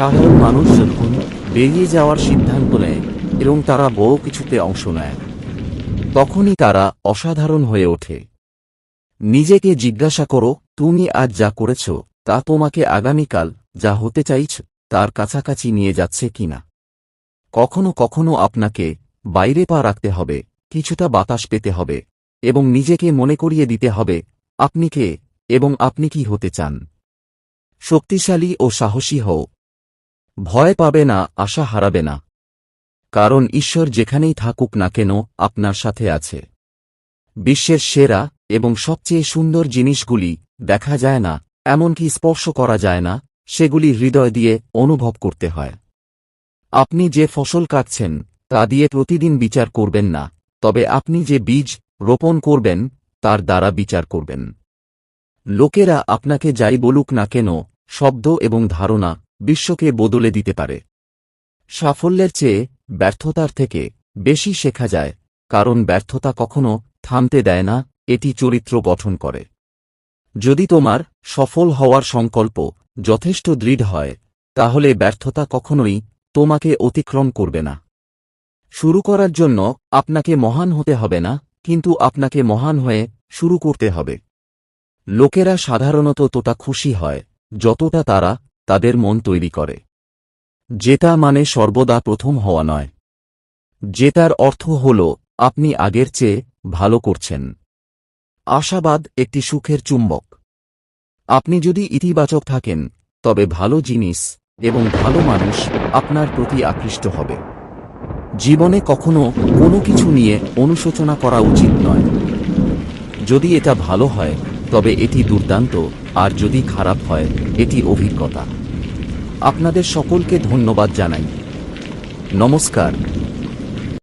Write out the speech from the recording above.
সাধারণ মানুষ যখন বেরিয়ে যাওয়ার সিদ্ধান্ত নেয় এবং তারা বড় কিছুতে অংশ নেয়। তখনই তারা অসাধারণ হয়ে ওঠে। নিজেকে জিজ্ঞাসা করো, তুমি আজ যা করেছ, তা তোমাকে আগামীকাল যা হতে চাইছ, তার কাছাকাছি নিয়ে যাচ্ছে কিনা কখনো কখনো আপনাকে বাইরে পা রাখতে হবে, কিছুটা বাতাস পেতে হবে এবং নিজেকে মনে করিয়ে দিতে হবে, আপনি কে এবং আপনি কি হতে চান? শক্তিশালী ও সাহসী হও ভয় পাবে না, আশা হারাবে না। কারণ ঈশ্বর যেখানেই থাকুক না কেন, আপনার সাথে আছে। বিশ্বের সেরা এবং সবচেয়ে সুন্দর জিনিসগুলি দেখা যায় না, এমনকি স্পর্শ করা যায় না, সেগুলি হৃদয় দিয়ে অনুভব করতে হয়। আপনি যে ফসল কাটছেন, তা দিয়ে প্রতিদিন বিচার করবেন না, তবে আপনি যে বীজ রোপণ করবেন, তার দ্বারা বিচার করবেন। লোকেরা আপনাকে যাই বলুক না কেন, শব্দ এবং ধারণা বিশ্বকে বদলে দিতে পারে। সাফল্যের চেয়ে ব্যর্থতার থেকে বেশি শেখা যায়, কারণ ব্যর্থতা কখনো থামতে দেয় না, এটি চরিত্র গঠন করে। যদি তোমার সফল হওয়ার সংকল্প যথেষ্ট দৃঢ় হয়, তাহলে ব্যর্থতা কখনোই তোমাকে অতিক্রম করবে না। শুরু করার জন্য আপনাকে মহান হতে হবে না, কিন্তু আপনাকে মহান হয়ে শুরু করতে হবে। লোকেরা সাধারণত তোটা খুশি হয়, যতটা তারা তাদের মন তৈরি করে। জেতা মানে সর্বদা প্রথম হওয়া নয়। জেতার অর্থ হল, আপনি আগের চেয়ে ভালো করছেন। আশাবাদ একটি সুখের চুম্বক। আপনি যদি ইতিবাচক থাকেন, তবে ভালো জিনিস এবং ভালো মানুষ আপনার প্রতি আকৃষ্ট হবে। জীবনে কখনো কোনো কিছু নিয়ে অনুশোচনা করা উচিত নয়। যদি এটা ভালো হয়, তবে এটি দুর্দান্ত, আর যদি খারাপ হয়, এটি অভিজ্ঞতা। আপনাদের সকলকে ধন্যবাদ জানাই। নমস্কার।